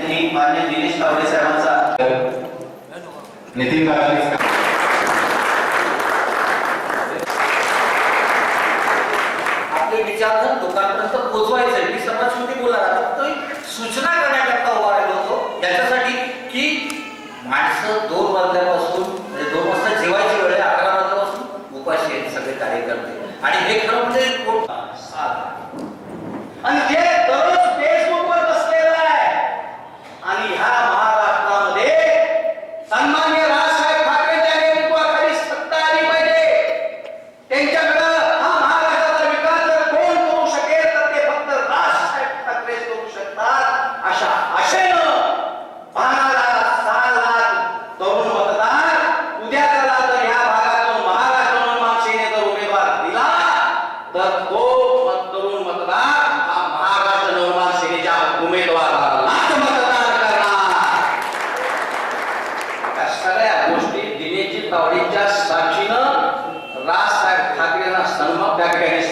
नेत्यांनी मान्य दिनेश तावडे साहेबांचा नितीन आपले विचार जर लोकांपर्यंत पोहोचवायचे मी समाजमध्ये बोला फक्त सूचना करण्याकरता उभा राहिलो होतो. याच्यासाठी की माणसं दोन वाजल्यापासून म्हणजे दोन वाजता जेवायची वेळ आहे अकरा वाजल्यापासून उपाशी आहेत सगळे कार्यकर्ते. आणि हे खरं म्हणजे आणि जे आणि सगळ्या गोष्टी दिनेजी तावडेच्या साक्षीनं राजसाहेब ठाकरेंना सन्मान त्या ठिकाणी